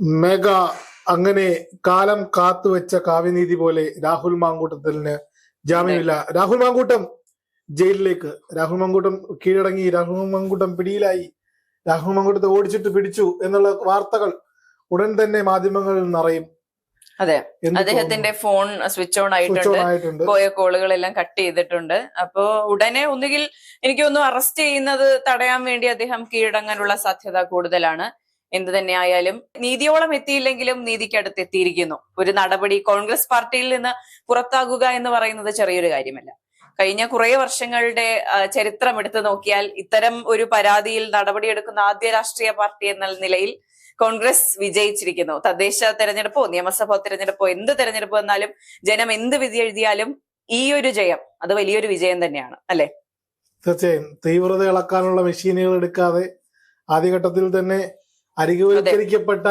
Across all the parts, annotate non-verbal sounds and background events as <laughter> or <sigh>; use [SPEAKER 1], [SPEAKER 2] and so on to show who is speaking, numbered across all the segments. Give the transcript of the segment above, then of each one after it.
[SPEAKER 1] Mega അങ്ങനെ കാലം കാത്തുവെച്ച കാവ്യനീതി പോലെ രാഹുൽ മാങ്കൂട്ടത്തിന് ജാമ്യമില്ല. രാഹുൽ മാങ്കൂട്ടം ജയിലിലേക്ക്. രാഹുൽ മാങ്കൂട്ടം കീഴടങ്ങി. രാഹുൽ മാങ്കൂട്ടം പിടിയിലായി. രാഹുൽ മാങ്കൂട്ടത്തെ ഓടിച്ചിട്ട് പിടിച്ചു എന്നുള്ള വാർത്തകൾ ഉടൻ തന്നെ മാധ്യമങ്ങളിൽ നിറയും
[SPEAKER 2] അതെ. അദ്ദേഹത്തിന്റെ ഫോൺ സ്വിച്ച് ഓൺ ആയിട്ടുണ്ട്. പോയ കോളുകളെല്ലാം കട്ട് ചെയ്തിട്ടുണ്ട്. അപ്പോ ഉടനെ ഒന്നുകിൽ എനിക്ക് തോന്നുന്നു അറസ്റ്റ് ചെയ്യുന്നത് തടയാൻ വേണ്ടി അദ്ദേഹം കീഴടങ്ങാനുള്ള സാധ്യത കൂടുതലാണ്. എന്ത് തന്നെയായാലും നീതിയോളം എത്തിയില്ലെങ്കിലും നീതിക്കടുത്ത് എത്തിയിരിക്കുന്നു ഒരു നടപടി കോൺഗ്രസ് പാർട്ടിയിൽ നിന്ന് പുറത്താകുക എന്ന് പറയുന്നത് ചെറിയൊരു കാര്യമല്ല. കഴിഞ്ഞ കുറെ വർഷങ്ങളുടെ ചരിത്രം എടുത്തു നോക്കിയാൽ ഇത്തരം ഒരു പരാതിയിൽ നടപടിയെടുക്കുന്ന ആദ്യ രാഷ്ട്രീയ പാർട്ടി എന്ന നിലയിൽ കോൺഗ്രസ് വിജയിച്ചിരിക്കുന്നു. തദ്ദേശ തെരഞ്ഞെടുപ്പോ നിയമസഭാ തെരഞ്ഞെടുപ്പോ എന്ത് തെരഞ്ഞെടുപ്പ് വന്നാലും ജനം എന്ത് വിധി എഴുതിയാലും ഈ ഒരു ജയം അത് വലിയൊരു വിജയം തന്നെയാണ്. അല്ലെ?
[SPEAKER 1] തീർച്ചയായും. തീവ്രത ഇളക്കാനുള്ള മെഷീനുകൾ എടുക്കാതെ ആദ്യഘട്ടത്തിൽ തന്നെ അരികുവൽക്കരിക്കപ്പെട്ട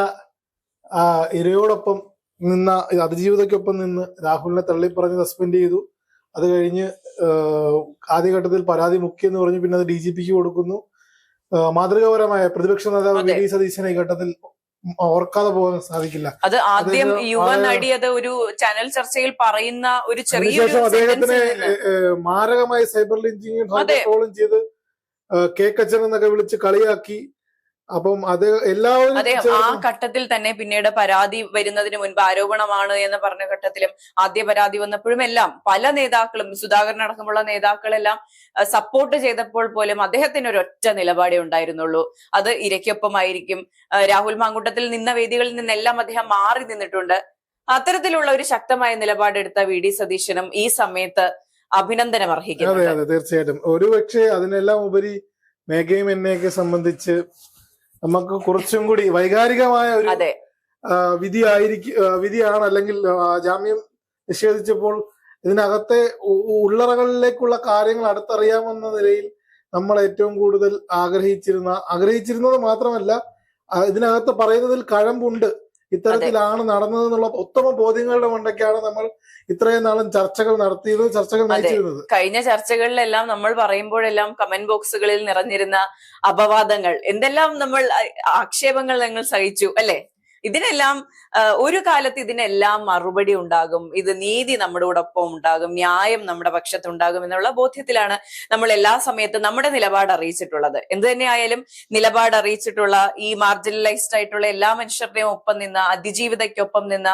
[SPEAKER 1] ഇരയോടൊപ്പം നിന്ന അതിജീവിതയ്ക്കൊപ്പം നിന്ന് രാഹുലിനെ തള്ളിപ്പറഞ്ഞ് സസ്പെൻഡ് ചെയ്തു. അത് കഴിഞ്ഞ് ആദ്യഘട്ടത്തിൽ പരാതി മുഖ്യെന്ന് പറഞ്ഞു പിന്നെ അത് ഡി ജി പിക്ക് കൊടുക്കുന്നു. മാതൃകാപരമായ പ്രതിപക്ഷ നേതാവ് വി. ഡി സതീശനെ ഈ ഘട്ടത്തിൽ ഓർക്കാതെ പോകാൻ സാധിക്കില്ല.
[SPEAKER 2] അത് ആദ്യം യുവ നടി അത് ഒരു ചാനൽ ചർച്ചയിൽ പറയുന്ന ഒരു ചെറിയൊരു
[SPEAKER 1] അദ്ദേഹത്തിന് മാരകമായ സൈബർ ലിഞ്ചിങ്ങും ചെയ്ത് കെ കച്ചൻ എന്നൊക്കെ വിളിച്ച് കളിയാക്കി. അപ്പം അത് എല്ലാവരും
[SPEAKER 2] അദ്ദേഹം ആ ഘട്ടത്തിൽ തന്നെ പിന്നീട് പരാതി വരുന്നതിന് മുൻപ് ആരോപണമാണ് എന്ന് പറഞ്ഞ ഘട്ടത്തിലും ആദ്യ പരാതി വന്നപ്പോഴും എല്ലാം പല നേതാക്കളും സുധാകരൻ അടക്കമുള്ള നേതാക്കളെല്ലാം സപ്പോർട്ട് ചെയ്തപ്പോൾ പോലും അദ്ദേഹത്തിന് ഒരു ഒറ്റ നിലപാടേ ഉണ്ടായിരുന്നുള്ളൂ. അത് ഇരയ്ക്കൊപ്പമായിരിക്കും. രാഹുൽ മാങ്കൂട്ടത്തിൽ നിന്ന വേദികളിൽ നിന്നെല്ലാം അദ്ദേഹം മാറി നിന്നിട്ടുണ്ട്. അത്തരത്തിലുള്ള ഒരു ശക്തമായ നിലപാടെടുത്ത വി ഡി സതീശനും ഈ സമയത്ത് അഭിനന്ദനം
[SPEAKER 1] അതെ
[SPEAKER 2] അർഹിക്കുന്നു
[SPEAKER 1] അതെ തീർച്ചയായിട്ടും. ഒരു പക്ഷേ അതിനെല്ലാം ഉപരി മേഘയും എന്നെയൊക്കെ സംബന്ധിച്ച് നമുക്ക് കുറച്ചും കൂടി വൈകാരികമായ ഒരു വിധി ആയിരിക്കും വിധിയാണ് അല്ലെങ്കിൽ ജാമ്യം നിഷേധിച്ചപ്പോൾ ഇതിനകത്തെ ഉള്ളറകളിലേക്കുള്ള കാര്യങ്ങൾ അടുത്തറിയാമെന്ന നിലയിൽ നമ്മൾ ഏറ്റവും കൂടുതൽ ആഗ്രഹിച്ചിരുന്ന ആഗ്രഹിച്ചിരുന്നത് മാത്രമല്ല ഇതിനകത്ത് പറയുന്നതിൽ കഴമ്പുണ്ട്. ഇത്തരത്തിലാണ് നടന്നതെന്നുള്ള ഉത്തമ ബോധ്യങ്ങളുടെ മണ്ടയ്ക്കാണ് നമ്മൾ ഇത്രയും നാളും ചർച്ചകൾ നടത്തിയത് ചർച്ചകൾ
[SPEAKER 2] നടത്തിയിരുന്നത്
[SPEAKER 1] നയിച്ചിരുന്നത്.
[SPEAKER 2] കഴിഞ്ഞ ചർച്ചകളിലെല്ലാം നമ്മൾ പറയുമ്പോഴെല്ലാം കമന്റ് ബോക്സുകളിൽ നിറഞ്ഞിരുന്ന അപവാദങ്ങൾ എന്തെല്ലാം നമ്മൾ ആക്ഷേപങ്ങൾ ഞങ്ങൾ സഹിച്ചു അല്ലെ? ഇതിനെല്ലാം ഒരു കാലത്ത് ഇതിനെല്ലാം മറുപടി ഉണ്ടാകും. ഇത് നീതി നമ്മുടെ ഒപ്പം ഉണ്ടാകും. ന്യായം നമ്മുടെ പക്ഷത്തുണ്ടാകും എന്നുള്ള ബോധ്യത്തിലാണ് നമ്മൾ എല്ലാ സമയത്തും നമ്മുടെ നിലപാട് അറിയിച്ചിട്ടുള്ളത്. എന്ത് തന്നെയായാലും നിലപാട് അറിയിച്ചിട്ടുള്ള ഈ മാർജിനലൈസ്ഡ് ആയിട്ടുള്ള എല്ലാ മനുഷ്യരുടെയും ഒപ്പം നിന്ന അതിജീവിതയ്ക്കൊപ്പം നിന്ന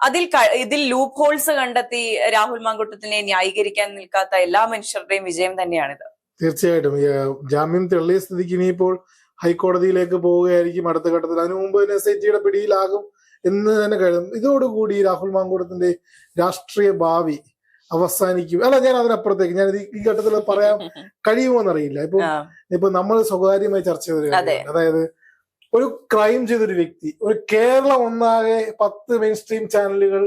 [SPEAKER 2] അതിൽ ഇതിൽ ലൂപ്പ് ഹോൾസ് കണ്ടെത്തി രാഹുൽ മാങ്കുട്ടത്തിനെ ന്യായീകരിക്കാൻ നിൽക്കാത്ത എല്ലാ മനുഷ്യരുടെയും വിജയം തന്നെയാണിത്.
[SPEAKER 1] തീർച്ചയായിട്ടും. ജാമ്യം തെളിയ സ്ഥിതിക്ക് ഇനിയിപ്പോൾ ഹൈക്കോടതിയിലേക്ക് പോവുകയായിരിക്കും അടുത്ത ഘട്ടത്തിൽ. അതിനു മുമ്പ് തന്നെ എസ് ഐ ടിയുടെ പിടിയിലാകും എന്ന് തന്നെ കരുതും ഇതോടുകൂടി രാഹുൽ മാങ്കൂടത്തിന്റെ രാഷ്ട്രീയ ഭാവി അവസാനിക്കും. അല്ല ഞാൻ അതിനപ്പുറത്തേക്ക്. ഞാൻ ഈ ഘട്ടത്തിൽ പറയാൻ കഴിയുമോന്നറിയില്ല ഇപ്പൊ ഇപ്പൊ നമ്മൾ സ്വകാര്യമായി ചർച്ച ചെയ്ത അതായത് ഒരു ക്രൈം ചെയ്തൊരു വ്യക്തി ഒരു കേരളം ഒന്നാകെ പത്ത് മെയിൻ സ്ട്രീം ചാനലുകൾ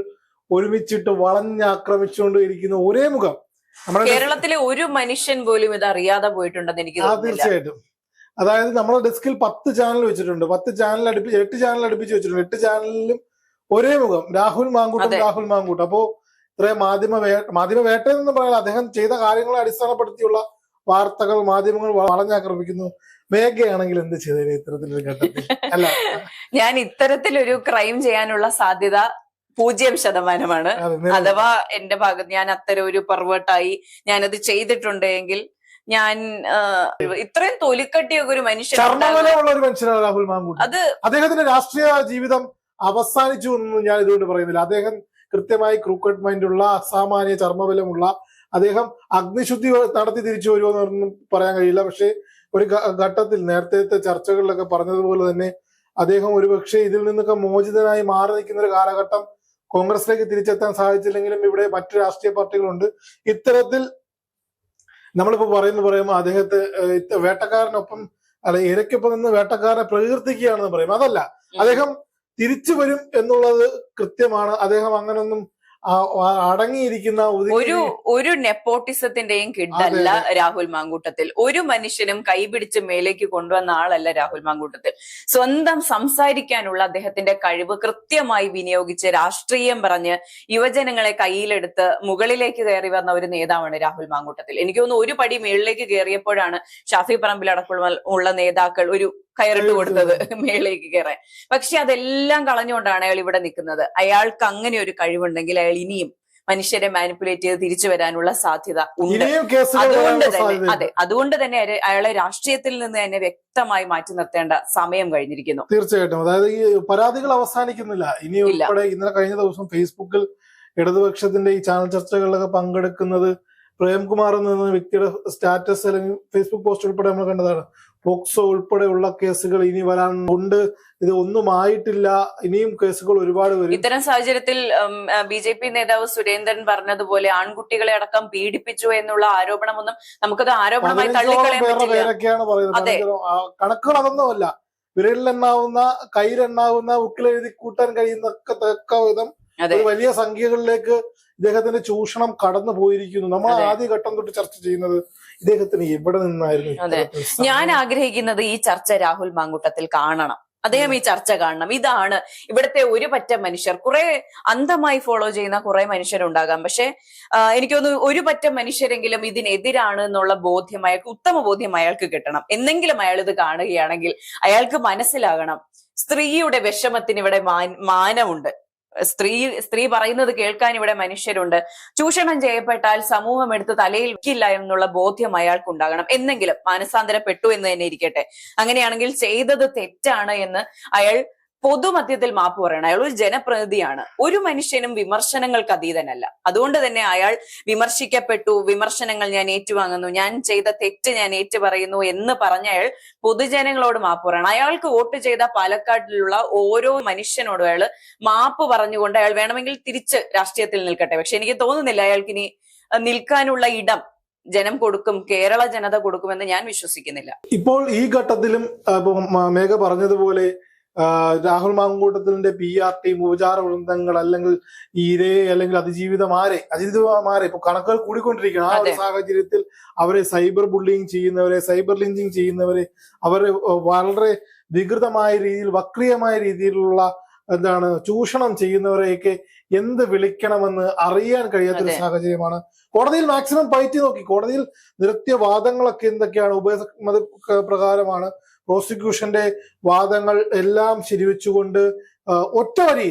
[SPEAKER 1] ഒരുമിച്ചിട്ട് വളഞ്ഞാക്രമിച്ചുകൊണ്ട് ഇരിക്കുന്ന ഒരേ മുഖം നമ്മുടെ
[SPEAKER 2] കേരളത്തിലെ ഒരു മനുഷ്യൻ പോലും ഇത് അറിയാതെ പോയിട്ടുണ്ടെന്ന് എനിക്ക്
[SPEAKER 1] തീർച്ചയായിട്ടും. അതായത് നമ്മുടെ ഡെസ്കിൽ പത്ത് ചാനൽ വെച്ചിട്ടുണ്ട്. പത്ത് ചാനൽ അടുപ്പിച്ച് എട്ട് ചാനൽ അടുപ്പിച്ച് വെച്ചിട്ടുണ്ട്. എട്ട് ചാനലിലും ഒരേ മുഖം. രാഹുൽ മാങ്കൂട്ടം രാഹുൽ മാങ്കൂട്ടം. അപ്പോ ഇത്രയും മാധ്യമ മാധ്യമ വേട്ട എന്ന് പറയാൻ അദ്ദേഹം ചെയ്ത കാര്യങ്ങളെ അടിസ്ഥാനപ്പെടുത്തിയുള്ള വാർത്തകൾ മാധ്യമങ്ങൾ വളഞ്ഞാക്രമിക്കുന്നു. മേഘയാണെങ്കിൽ എന്ത് ചെയ്തേനെ ഇത്തരത്തിലൊരു ഘട്ടത്തിൽ? അല്ല. <laughs>
[SPEAKER 2] ഞാൻ ഇത്തരത്തിലൊരു ക്രൈം ചെയ്യാനുള്ള സാധ്യത പൂജ്യം ശതമാനമാണ്. അഥവാ എന്റെ ഭാഗത്ത് ഞാൻ അത്തരം ഒരു പെർവേർട്ടായി ഞാനത് ചെയ്തിട്ടുണ്ട് എങ്കിൽ ഞാൻ ഇത്രയും തൊലിക്കട്ടിയൊക്കെ ഒരു മനുഷ്യൻ
[SPEAKER 1] ഒരു മനുഷ്യനാണ് രാഹുൽ മാങ്കൂട്ടം.
[SPEAKER 2] അത്
[SPEAKER 1] അദ്ദേഹത്തിന്റെ രാഷ്ട്രീയ ജീവിതം അവസാനിച്ചു എന്നൊന്നും ഞാൻ ഇതുകൊണ്ട് പറയുന്നില്ല. അദ്ദേഹം കൃത്യമായി ക്രൂക്കറ്റ് മൈൻഡുള്ള അസാമാന്യ ചർമ്മബലമുള്ള അദ്ദേഹം അഗ്നിശുദ്ധി നടത്തി തിരിച്ചു വരുമെന്നൊന്നും പറയാൻ കഴിയില്ല. പക്ഷേ ഒരു ഘട്ടത്തിൽ നേരത്തെ ചർച്ചകളിലൊക്കെ പറഞ്ഞതുപോലെ തന്നെ അദ്ദേഹം ഒരുപക്ഷെ ഇതിൽ നിന്നൊക്കെ മോചിതനായി മാറി നിൽക്കുന്ന ഒരു കാലഘട്ടം കോൺഗ്രസിലേക്ക് തിരിച്ചെത്താൻ സാധിച്ചില്ലെങ്കിലും ഇവിടെ മറ്റു രാഷ്ട്രീയ പാർട്ടികളുണ്ട്. ഇത്തരത്തിൽ നമ്മളിപ്പോ പറയുന്നു പറയുമ്പോൾ അദ്ദേഹത്തെ വേട്ടക്കാരനൊപ്പം അല്ല ഇരയ്ക്കൊപ്പം നിന്ന് വേട്ടക്കാരനെ പ്രകീർത്തിക്കുകയാണെന്ന് പറയും. അതല്ല അദ്ദേഹം തിരിച്ചു വരും എന്നുള്ളത് കൃത്യമാണ്. അദ്ദേഹം അങ്ങനൊന്നും അടങ്ങിയിരിക്കുന്ന
[SPEAKER 2] ഒരു ഒരു നെപ്പോട്ടിസത്തിന്റെയും കിഡല്ല രാഹുൽ മാങ്കൂട്ടത്തിൽ. ഒരു മനുഷ്യനും കൈപിടിച്ച് മേലേക്ക് കൊണ്ടുവന്ന ആളല്ല രാഹുൽ മാങ്കൂട്ടത്തിൽ. സ്വന്തം സംസാരിക്കാനുള്ള അദ്ദേഹത്തിന്റെ കഴിവ് കൃത്യമായി വിനിയോഗിച്ച് രാഷ്ട്രീയം പറഞ്ഞ് യുവജനങ്ങളെ കയ്യിലെടുത്ത് മുകളിലേക്ക് കയറി വന്ന ഒരു നേതാവാണ് രാഹുൽ മാങ്കൂട്ടത്തിൽ. എനിക്ക് തോന്നുന്നു ഒരു പടി മേളിലേക്ക് കയറിയപ്പോഴാണ് ഷാഫി പറമ്പിൽ അടക്കമുള്ള നേതാക്കൾ ഒരു കയറിട്ട് കൊടുത്തത് മേളിലേക്ക് കയറാൻ. പക്ഷെ അതെല്ലാം കളഞ്ഞുകൊണ്ടാണ് അയാൾ ഇവിടെ നിൽക്കുന്നത്. അയാൾക്ക് അങ്ങനെ ഒരു കഴിവുണ്ടെങ്കിൽ അയാൾ ഇനിയും മനുഷ്യരെ മാനിപ്പുലേറ്റ് ചെയ്ത് തിരിച്ചു വരാനുള്ള സാധ്യത ഉണ്ട്. അതുകൊണ്ട് തന്നെ. അതെ അതുകൊണ്ട് തന്നെ അയാളെ- രാഷ്ട്രീയത്തിൽ നിന്ന് തന്നെ വ്യക്തമായി മാറ്റി നിർത്തേണ്ട സമയം കഴിഞ്ഞിരിക്കുന്നു.
[SPEAKER 1] തീർച്ചയായിട്ടും. അതായത് ഈ പരാതികൾ അവസാനിക്കുന്നില്ല. ഇനി. ഉൾപ്പെടെ ഇന്നലെ കഴിഞ്ഞ ദിവസം ഫേസ്ബുക്കിൽ ഇടതുപക്ഷത്തിന്റെ ഈ ചാനൽ ചർച്ചകളിലൊക്കെ പങ്കെടുക്കുന്നത് പ്രേംകുമാർ എന്ന വ്യക്തിയുടെ സ്റ്റാറ്റസ് അല്ലെങ്കിൽ ഫേസ്ബുക്ക് പോസ്റ്റ് ഉൾപ്പെടെ നമ്മൾ കണ്ടതാണ്. പോക്സോ ഉൾപ്പെടെയുള്ള കേസുകൾ ഇനി വരാൻ ഉണ്ട് ഇത് ഒന്നും ആയിട്ടില്ല. ഇനിയും കേസുകൾ ഒരുപാട് വരും.
[SPEAKER 2] ഇത്തരം സാഹചര്യത്തിൽ ബി ജെ പി നേതാവ് സുരേന്ദ്രൻ പറഞ്ഞതുപോലെ ആൺകുട്ടികളെ അടക്കം പീഡിപ്പിച്ചു എന്നുള്ള ആരോപണമൊന്നും നമുക്കത് ആരോപണമായി തള്ളിക്കളയാണ്
[SPEAKER 1] പേരൊക്കെയാണ് പറയുന്നത്. കണക്കുകളൊന്നുമല്ല കണക്കുകൾ അതൊന്നുമല്ല വിരലിലെണ്ണാവുന്ന കയ്യിലെണ്ണാവുന്ന ഉക്കിലെഴുതി കൂട്ടാൻ കഴിയുന്ന വിധം വലിയ സംഖ്യകളിലേക്ക് ഇദ്ദേഹത്തിന്റെ ചൂഷണം കടന്നു പോയിരിക്കുന്നു. നമ്മൾ. ആദ്യ ഘട്ടം തൊട്ട് ചർച്ച ചെയ്യുന്നത് ഇദ്ദേഹത്തിന് എവിടെ നിന്നായിരുന്നു.
[SPEAKER 2] ഞാൻ ആഗ്രഹിക്കുന്നത് ഈ ചർച്ച രാഹുൽ മാങ്കൂട്ടത്തിൽ കാണണം. അദ്ദേഹം ഈ ചർച്ച കാണണം. ഇതാണ് ഇവിടുത്തെ ഒരു പറ്റം മനുഷ്യർ. കുറെ അന്ധമായി ഫോളോ ചെയ്യുന്ന കുറെ മനുഷ്യരുണ്ടാകാം. പക്ഷെ എനിക്ക് തോന്നുന്നു ഒരു പറ്റം മനുഷ്യരെങ്കിലും ഇതിനെതിരാണ് എന്നുള്ള ബോധ്യം അയാൾക്ക് ഉത്തമ ബോധ്യം അയാൾക്ക് കിട്ടണം. എന്നെങ്കിലും അയാൾ ഇത് കാണുകയാണെങ്കിൽ അയാൾക്ക് മനസ്സിലാകണം. സ്ത്രീയുടെ വിഷമത്തിന് ഇവിടെ മാനമുണ്ട്. സ്ത്രീ സ്ത്രീ പറയുന്നത് കേൾക്കാൻ ഇവിടെ മനുഷ്യരുണ്ട്. ചൂഷണം ചെയ്യപ്പെട്ടാൽ സമൂഹം എടുത്ത് തലയിൽ വെക്കില്ല എന്നുള്ള ബോധ്യം അയാൾക്ക് ഉണ്ടാകണം എന്നെങ്കിലും മാനസാന്തരപ്പെട്ടു എന്ന് തന്നെ ഇരിക്കട്ടെ. അങ്ങനെയാണെങ്കിൽ ചെയ്തത് തെറ്റാണ് എന്ന് അയാൾ പൊതുമധ്യത്തിൽ മാപ്പ് പറയണം. അയാൾ ഒരു ജനപ്രതിനിധിയാണ്. ഒരു മനുഷ്യനും വിമർശനങ്ങൾക്ക് അതീതനല്ല. അതുകൊണ്ട് തന്നെ അയാൾ വിമർശിക്കപ്പെട്ടു വിമർശനങ്ങൾ ഞാൻ ഏറ്റുവാങ്ങുന്നു ഞാൻ ചെയ്ത തെറ്റ് ഞാൻ ഏറ്റുപറയുന്നു എന്ന് പറഞ്ഞ അയാൾ പൊതുജനങ്ങളോട് മാപ്പ് പറയണം. അയാൾക്ക് വോട്ട് ചെയ്ത പാലക്കാട്ടിലുള്ള ഓരോ മനുഷ്യനോടും അയാൾ മാപ്പ് പറഞ്ഞുകൊണ്ട് അയാൾ വേണമെങ്കിൽ തിരിച്ച് രാഷ്ട്രീയത്തിൽ നിൽക്കട്ടെ. പക്ഷെ എനിക്ക് തോന്നുന്നില്ല അയാൾക്ക് ഇനി നിൽക്കാനുള്ള ഇടം ജനം കൊടുക്കും കേരള ജനത കൊടുക്കുമെന്ന് ഞാൻ വിശ്വസിക്കുന്നില്ല.
[SPEAKER 1] ഇപ്പോൾ ഈ ഘട്ടത്തിലും മേഘ പറഞ്ഞതുപോലെ രാഹുൽ മാങ്കൂട്ടത്തിന്റെ പി ആർ ടീം ഉപചാര വൃന്ദങ്ങൾ അല്ലെങ്കിൽ ഇരേ അല്ലെങ്കിൽ അതിജീവിതമാരെ അതിജീവിതമാരെ ഇപ്പൊ കണക്കുകൾ കൂടിക്കൊണ്ടിരിക്കുകയാണ്. ആ ഒരു സാഹചര്യത്തിൽ അവരെ സൈബർ ബുള്ളിങ് ചെയ്യുന്നവരെ സൈബർ ലിഞ്ചിങ് ചെയ്യുന്നവരെ അവരെ വളരെ വികൃതമായ രീതിയിൽ വക്രീയമായ രീതിയിലുള്ള എന്താണ് ചൂഷണം ചെയ്യുന്നവരെയൊക്കെ എന്ത് വിളിക്കണമെന്ന് അറിയാൻ കഴിയാത്തൊരു. സാഹചര്യമാണ്. കോടതിയിൽ മാക്സിമം പയറ്റി നോക്കി. കോടതിയിൽ നിരത്തിയ വാദങ്ങളൊക്കെ എന്തൊക്കെയാണ്? ഉപയോഗ പ്രകാരമാണ്. പ്രോസിക്യൂഷന്റെ വാദങ്ങൾ എല്ലാം ശരിവെച്ചുകൊണ്ട് ഒറ്റവരി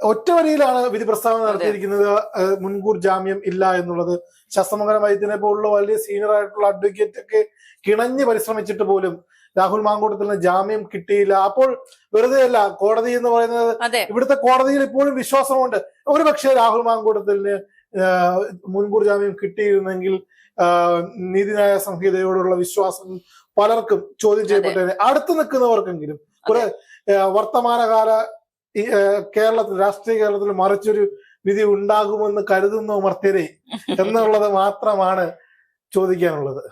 [SPEAKER 1] ഒറ്റവരിയിലാണ് വരിയിൽ ഒറ്റ വരിയിലാണ് വിധി പ്രസ്താവന നടത്തിയിരിക്കുന്നത്. മുൻകൂർ ജാമ്യം ഇല്ല എന്നുള്ളത്. ശസ്ത്രമംഗലം വൈദ്യനെ പോലുള്ള വലിയ സീനിയർ ആയിട്ടുള്ള അഡ്വക്കേറ്റ് ഒക്കെ കിണഞ്ഞ് പരിശ്രമിച്ചിട്ട് പോലും രാഹുൽ മാങ്കൂട്ടത്തിന് ജാമ്യം കിട്ടിയില്ല. അപ്പോൾ വെറുതെ അല്ല കോടതി എന്ന് പറയുന്നത് ഇവിടുത്തെ കോടതിയിൽ ഇപ്പോഴും വിശ്വാസമുണ്ട്. ഒരുപക്ഷെ രാഹുൽ മാങ്കൂട്ടത്തിന് മുൻകൂർ ജാമ്യം കിട്ടിയിരുന്നെങ്കിൽ നീതിന്യായ സംഹിതയോടുള്ള വിശ്വാസം പലർക്കും ചോദ്യം ചെയ്യപ്പെട്ടതിന് അടുത്ത് നിൽക്കുന്നവർക്കെങ്കിലും കുറെ വർത്തമാനകാല കേരളത്തിൽ രാഷ്ട്രീയ കേരളത്തിൽ മറിച്ചൊരു വിധി ഉണ്ടാകുമെന്ന് കരുതുന്നു മർത്യരെ <laughs> എന്നുള്ളത് മാത്രമാണ് ചോദിക്കാനുള്ളത്.